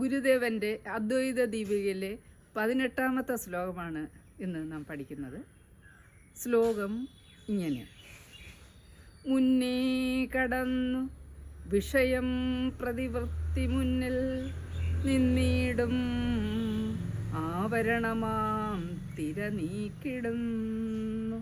ഗുരുദേവന്റെ അദ്വൈത ദീപികയിലെ പതിനെട്ടാമത്തെ ശ്ലോകമാണ് ഇന്ന് നാം പഠിക്കുന്നത്. ശ്ലോകം ഇങ്ങനെ. മുന്നേ കടന്നു വിഷയം പ്രതിവൃത്തി മുന്നിൽ നിന്നിടും ആവരണമാം തിര നീക്കിടുന്നു.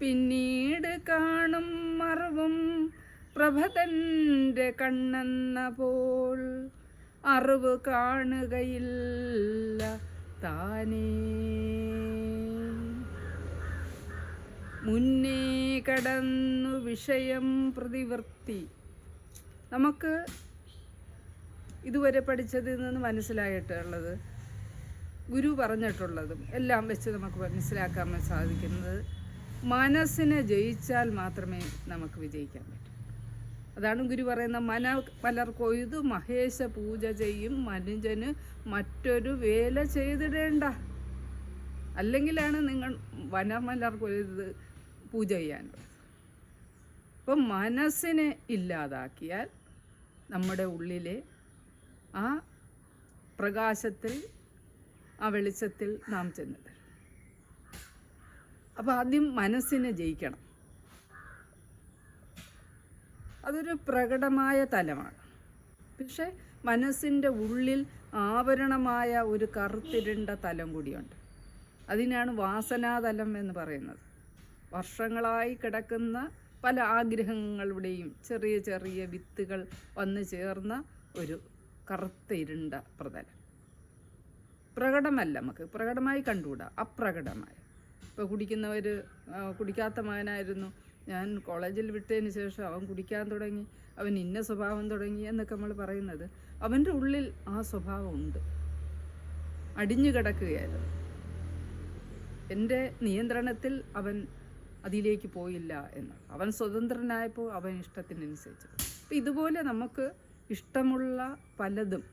പിന്നീട് കാണും മറവും പ്രഭതന്റെ കണ്ണെന്ന പോൽ അറിവ് കാണുകയില്ല. താനേ. മുന്നേ കടന്നു വിഷയം പ്രതിവൃത്തി. നമുക്ക് ഇതുവരെ പഠിച്ചതിൽ നിന്ന് മനസ്സിലായിട്ടുള്ളത് ഗുരു പറഞ്ഞിട്ടുള്ളതും എല്ലാം വെച്ച് നമുക്ക് മനസ്സിലാക്കാൻ സാധിക്കുന്നത് മനസ്സിനെ ജയിച്ചാൽ മാത്രമേ നമുക്ക് വിജയിക്കാൻ പറ്റൂ. അതാണ് ഗുരു പറയുന്ന മന പലർ കൊയ്തു മഹേശ പൂജ ചെയ്യും മനുജന് മറ്റൊരു വേല ചെയ്തിടേണ്ട. അല്ലെങ്കിലാണ് നിങ്ങൾ വനമലർ കൊയ്ത് പൂജ ചെയ്യാൻ. അപ്പം മനസ്സിനെ ഇല്ലാതാക്കിയാൽ നമ്മുടെ ഉള്ളിലെ ആ പ്രകാശത്തിൽ ആ വെളിച്ചത്തിൽ നാം ചെന്നത് അപ്പോൾ ആദ്യം മനസ്സിനെ ജയിക്കണം. അതൊരു പ്രകടമായ തലമാണ്. പക്ഷേ മനസ്സിന്റെ ഉള്ളിൽ ആവരണമായ ഒരു കറുത്തിരുണ്ട തലം കൂടിയുണ്ട്. അതിനാണ് വാസനാതലം എന്ന് പറയുന്നത്. വർഷങ്ങളായി കിടക്കുന്ന പല ആഗ്രഹങ്ങളുടെയും ചെറിയ ചെറിയ വിത്തുകൾ വന്നു ചേർന്ന ഒരു കറുത്തിരുണ്ട പ്രതലം. പ്രകടമല്ല നമുക്ക്. പ്രകടമായി കണ്ടുകൂടാ? അപ്രകടമായി. ഇപ്പോൾ കുടിക്കുന്നവർ കുടിക്കാത്ത മകനായിരുന്നു. ഞാൻ കോളേജിൽ വിട്ടതിന് ശേഷം അവൻ കുടിക്കാൻ തുടങ്ങി അവൻ ഇന്ന സ്വഭാവം തുടങ്ങി എന്നൊക്കെ നമ്മൾ പറയുന്നത്. അവന്റെ ഉള്ളിൽ ആ സ്വഭാവം ഉണ്ട് അടിഞ്ഞു കിടക്കുകയായിരുന്നു. എന്റെ നിയന്ത്രണത്തിൽ അവൻ അതിലേക്ക് പോയില്ല എന്ന്. അവൻ സ്വതന്ത്രനായപ്പോൾ അവൻ ഇഷ്ടത്തിനനുസരിച്ച്. അപ്പം ഇതുപോലെ നമുക്ക് ഇഷ്ടമുള്ള പലതും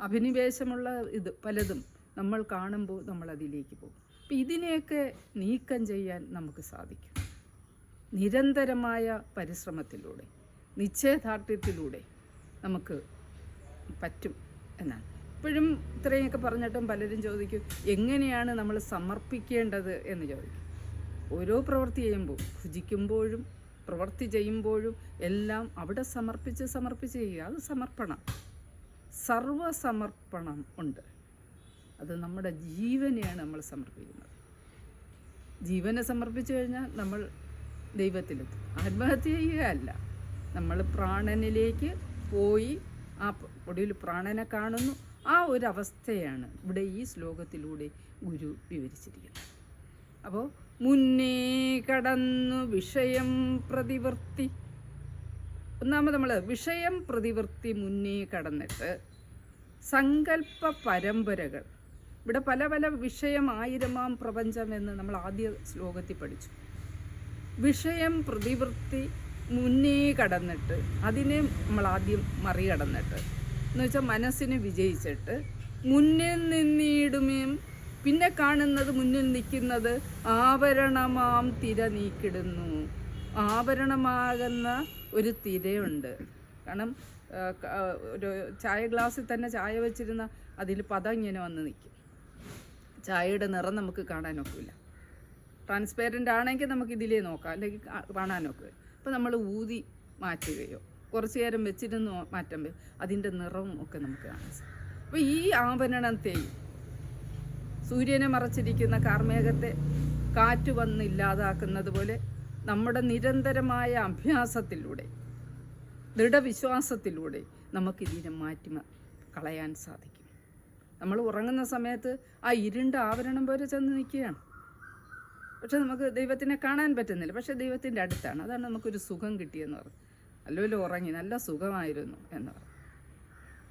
അഭിനിവേശമുള്ള ഇത് പലതും നമ്മൾ കാണുമ്പോൾ നമ്മൾ അതിലേക്ക് പോകും. അപ്പം ഇതിനെയൊക്കെ നീക്കം ചെയ്യാൻ നമുക്ക് സാധിക്കും. നിരന്തരമായ പരിശ്രമത്തിലൂടെ നിശ്ചയദാർഢ്യത്തിലൂടെ നമുക്ക് പറ്റും എന്നാണ്. ഇപ്പോഴും ഇത്രയൊക്കെ പറഞ്ഞിട്ടും പലരും ചോദിക്കും എങ്ങനെയാണ് നമ്മൾ സമർപ്പിക്കേണ്ടത്? എന്ന് ചോദിക്കും. ഓരോ പ്രവൃത്തി ചെയ്യുമ്പോൾ ഭുജിക്കുമ്പോഴും പ്രവൃത്തി ചെയ്യുമ്പോഴും എല്ലാം അവിടെ സമർപ്പിച്ച് സമർപ്പിച്ച് ചെയ്യുക അത് സമർപ്പണം. സർവസമർപ്പണം ഉണ്ട്. അത് നമ്മുടെ ജീവനെയാണ് നമ്മൾ സമർപ്പിക്കുന്നത്. ജീവനെ സമർപ്പിച്ചു കഴിഞ്ഞാൽ നമ്മൾ ദൈവത്തിലെത്തും. ആത്മഹത്യ ചെയ്യുകയല്ല നമ്മൾ പ്രാണനിലേക്ക് പോയി ആ ഒടുവിൽ പ്രാണനെ കാണുന്നു. ആ ഒരു അവസ്ഥയാണ് ഇവിടെ ഈ ശ്ലോകത്തിലൂടെ ഗുരു വിവരിച്ചിരിക്കുന്നത്. അപ്പോൾ മുന്നേ കടന്നു വിഷയം പ്രതിവൃത്തി ഒന്നാമത് നമ്മൾ വിഷയം പ്രതിവൃത്തി മുന്നേ കടന്നിട്ട് സങ്കല്പ പരമ്പരകൾ. ഇവിടെ പല പല വിഷയം ആയിരമാം പ്രപഞ്ചം എന്ന് നമ്മൾ ആദ്യ ശ്ലോകത്തിൽ പഠിച്ചു. വിഷയം പ്രതിവൃത്തി മുന്നേ കടന്നിട്ട് അതിനെ നമ്മൾ ആദ്യം മറികടന്നിട്ട്. എന്ന് വെച്ചാൽ മനസ്സിനെ വിജയിച്ചിട്ട് മുന്നിൽ നിന്നിടുമേം പിന്നെ കാണുന്നത് മുന്നിൽ നിൽക്കുന്നത് ആവരണമാം തിര നീക്കിടുന്നു. ആവരണമാകുന്ന ഒരു തിരയുണ്ട്. കാരണം ഒരു ചായ ഗ്ലാസ്സിൽ തന്നെ ചായ വെച്ചിരുന്ന അതിൽ പദം ഇങ്ങനെ വന്ന് നിൽക്കും. ചായയുടെ നിറം നമുക്ക് കാണാനൊക്കില്ല. ട്രാൻസ്പെറന്റ് ആണെങ്കിൽ നമുക്ക് ഇതിലേ നോക്കാം. അല്ലെങ്കിൽ കാണാനൊക്കെ അപ്പോൾ നമ്മൾ ഊതി മാറ്റുകയോ കുറച്ച് നേരം വെച്ചിരുന്ന് മാറ്റുമ്പോൾ അതിന്റെ നിറവും ഒക്കെ നമുക്ക് കാണാൻ സാധിക്കും അപ്പോൾ ഈ ആഭരണത്തെയും സൂര്യനെ മറച്ചിരിക്കുന്ന കാർമേഘത്തെ കാറ്റ് വന്ന് ഇല്ലാതാക്കുന്നത് പോലെ നമ്മുടെ നിരന്തരമായ അഭ്യാസത്തിലൂടെ ദൃഢവിശ്വാസത്തിലൂടെ നമുക്കിതിനെ മാറ്റി കളയാൻ സാധിക്കും. നമ്മൾ ഉറങ്ങുന്ന സമയത്ത് ആ ഇരുണ്ട ആവരണം പോലെ ചെന്ന് നിൽക്കുകയാണ്. പക്ഷെ നമുക്ക് ദൈവത്തിനെ കാണാൻ പറ്റുന്നില്ല. പക്ഷെ ദൈവത്തിന്റെ അടുത്താണ്. അതാണ് നമുക്കൊരു സുഖം കിട്ടിയെന്ന് പറഞ്ഞു. നല്ലപോലെ ഉറങ്ങി നല്ല സുഖമായിരുന്നു എന്ന് പറഞ്ഞു.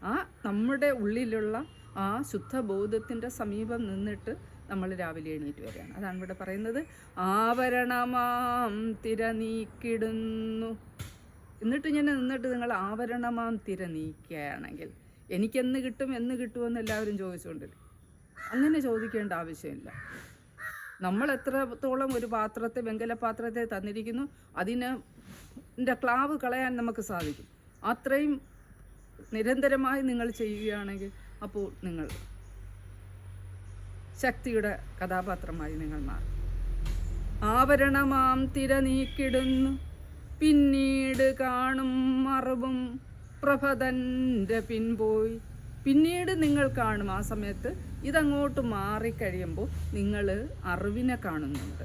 ആ നമ്മുടെ ഉള്ളിലുള്ള ആ ശുദ്ധബോധത്തിന്റെ സമീപം നിന്നിട്ട് നമ്മൾ രാവിലെ എണീറ്റ് വരികയാണ്. അതാണ് ഇവിടെ പറയുന്നത്. ആവരണമാം തിര നീക്കിടുന്നു എന്നിട്ട് ഞാൻ നിന്നിട്ട് നിങ്ങൾ ആവരണമാം തിര നീക്കുകയാണെങ്കിൽ എനിക്കെന്ന് കിട്ടും എന്ന് കിട്ടുമെന്ന് എല്ലാവരും ചോദിച്ചുകൊണ്ടിരിക്കും. അങ്ങനെ ചോദിക്കേണ്ട ആവശ്യമില്ല. നമ്മൾ എത്രത്തോളം ഒരു പാത്രത്തെ വെങ്കല പാത്രത്തെ തന്നിരിക്കുന്നു അതിന് ക്ലാവ് കളയാൻ നമുക്ക് സാധിക്കും. അത്രയും നിരന്തരമായി നിങ്ങൾ ചെയ്യുകയാണെങ്കിൽ അപ്പോൾ നിങ്ങൾ ശക്തിയുടെ കഥാപാത്രമായി നിങ്ങൾ മാറും. ആവരണമാം തിര നീക്കിടുന്നു പിന്നീട് കാണും മറവും പ്രഭതന്റെ പിൻപോയി. പിന്നീട് നിങ്ങൾ കാണും ആ സമയത്ത് ഇതങ്ങോട്ട് മാറിക്കഴിയുമ്പോൾ നിങ്ങൾ അറിവിനെ കാണുന്നുണ്ട്.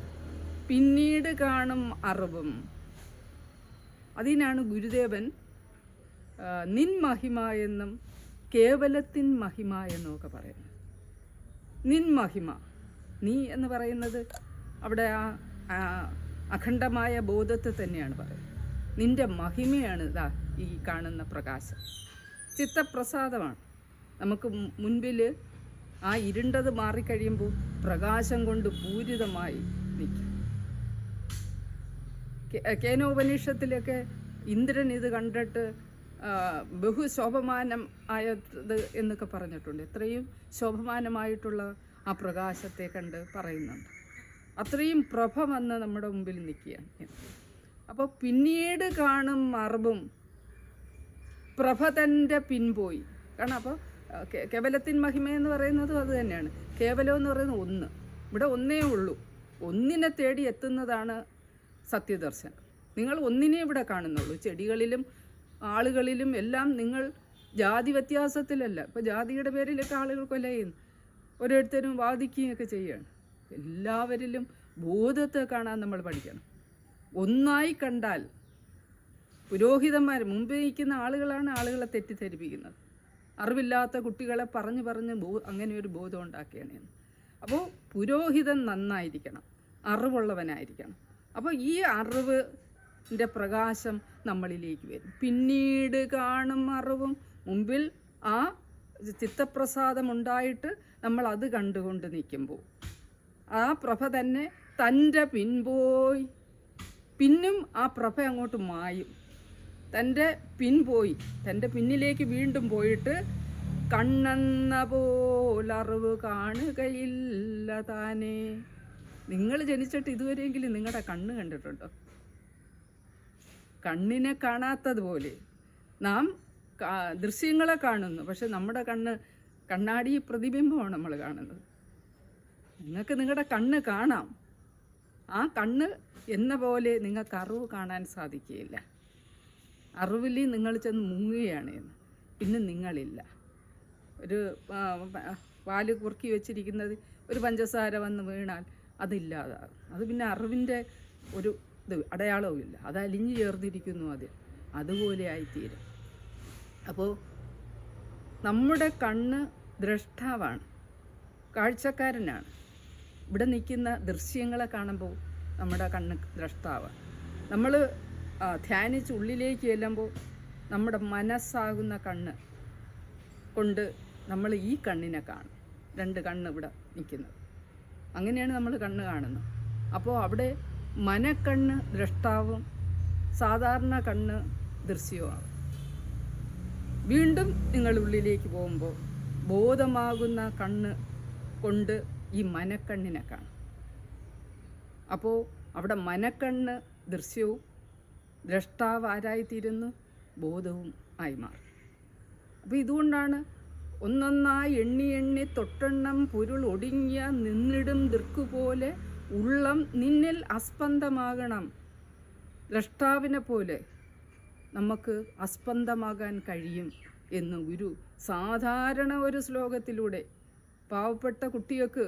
പിന്നീട് കാണും അറിവും. അതിനാണ് ഗുരുദേവൻ നിൻ മഹിമ എന്നും കേവലത്തിൻ മഹിമ എന്നൊക്കെ പറയുന്നു പറയുന്നത്. നിൻ മഹിമ. നീ എന്ന് പറയുന്നത് അവിടെ ആ അഖണ്ഡമായ ബോധത്തെ തന്നെയാണ് പറയുന്നത്. നിന്റെ മഹിമയാണ് ഇതാ ഈ കാണുന്ന പ്രകാശം. ചിത്തപ്രസാദമാണ്. നമുക്ക് മുൻപിൽ ആ ഇരുണ്ടത് മാറിക്കഴിയുമ്പോൾ പ്രകാശം കൊണ്ട് പൂരിതമായി നിൽക്കും. കേനോപനിഷത്തിലൊക്കെ ഇന്ദ്രൻ ഇത് കണ്ടിട്ട് ബഹുശോഭമാനം ആയത് എന്നൊക്കെ പറഞ്ഞിട്ടുണ്ട്. എത്രയും ശോഭമാനമായിട്ടുള്ള ആ പ്രകാശത്തെ കണ്ട് പറയുന്നുണ്ട്. അത്രയും പ്രഭ വന്ന് നമ്മുടെ മുമ്പിൽ നിൽക്കുകയാണ്. അപ്പോൾ പിന്നീട് കാണും മറബും പ്രഭ തന്റെ പിൻപോയി. കാരണം അപ്പോൾ കേവലത്തിൻ മഹിമ എന്ന് പറയുന്നതും അത് തന്നെയാണ്. കേവലം എന്ന് പറയുന്നത് ഒന്ന്. ഇവിടെ ഒന്നേ ഉള്ളൂ. ഒന്നിനെ തേടി എത്തുന്നതാണ് സത്യദർശനം നിങ്ങൾ ഒന്നിനെ ഇവിടെ കാണുന്നുള്ളൂ. ചെടികളിലും ആളുകളിലും എല്ലാം നിങ്ങൾ ജാതി വ്യത്യാസത്തിലല്ല. ഇപ്പോൾ ജാതിയുടെ പേരിലൊക്കെ ആളുകൾ കൊല ചെയ്യുന്നു. ഓരോരുത്തരും വാദിക്കുകയൊക്കെ ചെയ്യുകയാണ്. എല്ലാവരിലും ബോധത്തെ കാണാൻ നമ്മൾ പഠിക്കണം. ഒന്നായി കണ്ടാൽ പുരോഹിതന്മാർ മുമ്പേ നിൽക്കുന്ന ആളുകളാണ് ആളുകളെ തെറ്റിദ്ധരിപ്പിക്കുന്നത്. അറിവില്ലാത്ത കുട്ടികളെ പറഞ്ഞു പറഞ്ഞ് ബോ അങ്ങനെ ഒരു ബോധം ഉണ്ടാക്കുകയാണ് എന്ന്. അപ്പോൾ പുരോഹിതൻ നന്നായിരിക്കണം അറിവുള്ളവനായിരിക്കണം. അപ്പോൾ ഈ അറിവിന്റെ പ്രകാശം നമ്മളിലേക്ക് വരും. പിന്നീട് കാണും അറിവും. മുമ്പിൽ ആ ചിത്തപ്രസാദം ഉണ്ടായിട്ട് നമ്മൾ അത് കണ്ടുകൊണ്ട് നിൽക്കുമ്പോൾ ആ പ്രഭ തന്നെ തന്റെ പിൻപോയി. പിന്നും ആ പ്രഭ അങ്ങോട്ട് മായും. തന്റെ പിൻ പോയി. തന്റെ പിന്നിലേക്ക് വീണ്ടും പോയിട്ട് കണ്ണെന്ന പോലറിവ് കാണുകയില്ല താനേ. നിങ്ങൾ ജനിച്ചിട്ട് ഇതുവരെയെങ്കിലും നിങ്ങളുടെ കണ്ണ് കണ്ടിട്ടുണ്ടോ? കണ്ണിനെ കാണാത്തതുപോലെ. നാം ദൃശ്യങ്ങളെ കാണുന്നു. പക്ഷെ നമ്മുടെ കണ്ണ് കണ്ണാടി പ്രതിബിംബമാണ് നമ്മൾ കാണുന്നത്. നിങ്ങൾക്ക് നിങ്ങളുടെ കണ്ണ് കാണാം. ആ കണ്ണ് എന്ന പോലെ നിങ്ങൾക്ക് അറിവ് കാണാൻ സാധിക്കുകയില്ല. അറിവിൽ നിങ്ങൾ ചെന്ന് മുങ്ങുകയാണ് എന്ന്. പിന്നെ നിങ്ങളില്ല. ഒരു പാൽ കുറുക്കി വെച്ചിരിക്കുന്നത് ഒരു പഞ്ചസാര വന്ന് വീണാൽ അതില്ലാതാകും അത് പിന്നെ അറിവിന്റെ ഒരു ഇത് അടയാളവും ഇല്ല. അത് അലിഞ്ഞു ചേർന്നിരിക്കുന്നു അത്. അതുപോലെ ആയിത്തീരും. അപ്പോൾ നമ്മുടെ കണ്ണ് ദ്രഷ്ടാവാണ്. കാഴ്ചക്കാരനാണ്. ഇവിടെ നിൽക്കുന്ന ദൃശ്യങ്ങളെ കാണുമ്പോൾ നമ്മുടെ കണ്ണ് ദ്രഷ്ടാവാണ്. നമ്മൾ ധ്യാനിച്ച് ഉള്ളിലേക്ക് ചെല്ലുമ്പോൾ നമ്മുടെ മനസ്സാകുന്ന കണ്ണ് കൊണ്ട് നമ്മൾ ഈ കണ്ണിനെ കാണും. രണ്ട് കണ്ണ് ഇവിടെ നിൽക്കുന്നത്. അങ്ങനെയാണ് നമ്മൾ കണ്ണ് കാണുന്നത്. അപ്പോൾ അവിടെ മനക്കണ്ണ് ദ്രഷ്ടാവും സാധാരണ കണ്ണ് ദൃശ്യവുമാണ്. വീണ്ടും നിങ്ങൾ ഉള്ളിലേക്ക് പോകുമ്പോൾ ബോധമാകുന്ന കണ്ണ് കൊണ്ട് ഈ മനക്കണ്ണിനെ കാണും. അപ്പോൾ അവിടെ മനക്കണ്ണ് ദൃശ്യവും ദ്രഷ്ടാവ് ആരായിത്തീരുന്നു ബോധവും ആയി മാറും. അപ്പോൾ ഇതുകൊണ്ടാണ് ഒന്നൊന്നായി എണ്ണി എണ്ണി തൊട്ടെണ്ണം പൊരുൾ ഒടുങ്ങിയ നിന്നിടും ദൃക്കുപോലെ ഉള്ളം നിന്നിൽ അസ്പന്ദമാകണം ദ്രഷ്ടാവിനെ പോലെ നമുക്ക് അസ്പന്ദമാകാൻ കഴിയും എന്ന് ഗുരു സാധാരണ ഒരു ശ്ലോകത്തിലൂടെ പാവപ്പെട്ട കുട്ടികൾക്ക്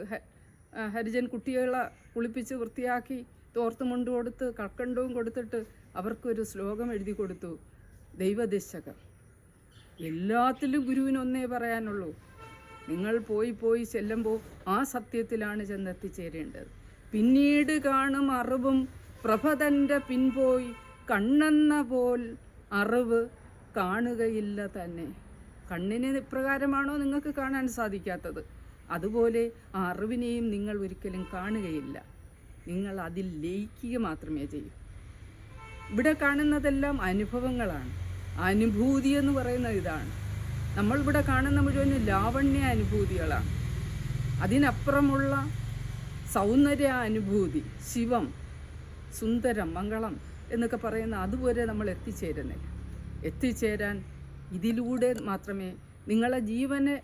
ഹരിജൻ കുട്ടികളെ കുളിപ്പിച്ച് വൃത്തിയാക്കി തോർത്തുമുണ്ട് കൊടുത്ത് കക്കണ്ടവും കൊടുത്തിട്ട് അവർക്കൊരു ശ്ലോകം എഴുതി കൊടുത്തു. ദൈവദിശകർ എല്ലാത്തിലും ഗുരുവിനൊന്നേ പറയാനുള്ളൂ. നിങ്ങൾ പോയി പോയി ചെല്ലുമ്പോൾ ആ സത്യത്തിലാണ് ചെന്നെത്തിച്ചേരേണ്ടത്. പിന്നീട് കാണും അറിവും പ്രഭതന്റെ പിൻപോയി കണ്ണെന്ന പോൽ അറിവ് കാണുകയില്ല തന്നെ. കണ്ണിന് ഇപ്രകാരമാണോ നിങ്ങൾക്ക് കാണാൻ സാധിക്കാത്തത്? അതുപോലെ ആ അറിവിനെയും നിങ്ങൾ ഒരിക്കലും കാണുകയില്ല. നിങ്ങൾ അതിൽ ലയിക്കുക മാത്രമേ ചെയ്യൂ. ഇവിടെ കാണുന്നതെല്ലാം അനുഭവങ്ങളാണ്. അനുഭൂതി എന്ന് പറയുന്നത് ഇതാണ്. നമ്മൾ ഇവിടെ കാണുന്ന മുഴുവൻ ലാവണ്യ അനുഭൂതികളാണ്. അതിനപ്പുറമുള്ള സൗന്ദര്യ അനുഭൂതി ശിവം സുന്ദരം മംഗളം എന്നൊക്കെ പറയുന്ന അതുവരെ നമ്മൾ എത്തിച്ചേരുന്നില്ല. എത്തിച്ചേരാൻ ഇതിലൂടെ മാത്രമേ നിങ്ങളെ ജീവനെ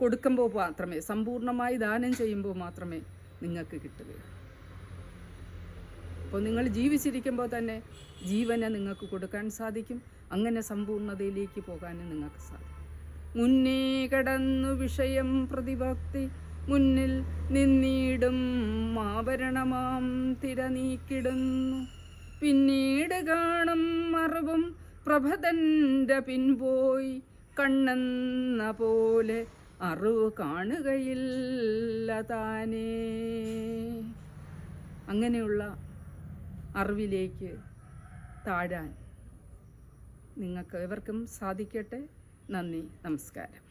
കൊടുക്കുമ്പോൾ മാത്രമേ സമ്പൂർണമായി ദാനം ചെയ്യുമ്പോൾ മാത്രമേ നിങ്ങൾക്ക് കിട്ടുകയുള്ളൂ. അപ്പോൾ നിങ്ങൾ ജീവിച്ചിരിക്കുമ്പോൾ തന്നെ ജീവനെ നിങ്ങൾക്ക് കൊടുക്കാൻ സാധിക്കും. അങ്ങനെ സമ്പൂർണതയിലേക്ക് പോകാനും നിങ്ങൾക്ക് സാധിക്കും. മുന്നേ കടന്നു വിഷയം പ്രതിഭക്തി മുന്നിൽ നിന്നിടും ആവരണമാം തിര നീക്കിടുന്നു. പിന്നീട് കാണും മറവും പ്രഭതന്റെ പിൻപോയി കണ്ണെന്ന പോലെ അറിവ് കാണുകയില്ല താനേ അങ്ങനെയുള്ള അറിവിലേക്ക് താഴാൻ നിങ്ങൾക്ക് എവർക്കും സാധിക്കട്ടെ. നന്ദി നമസ്കാരം.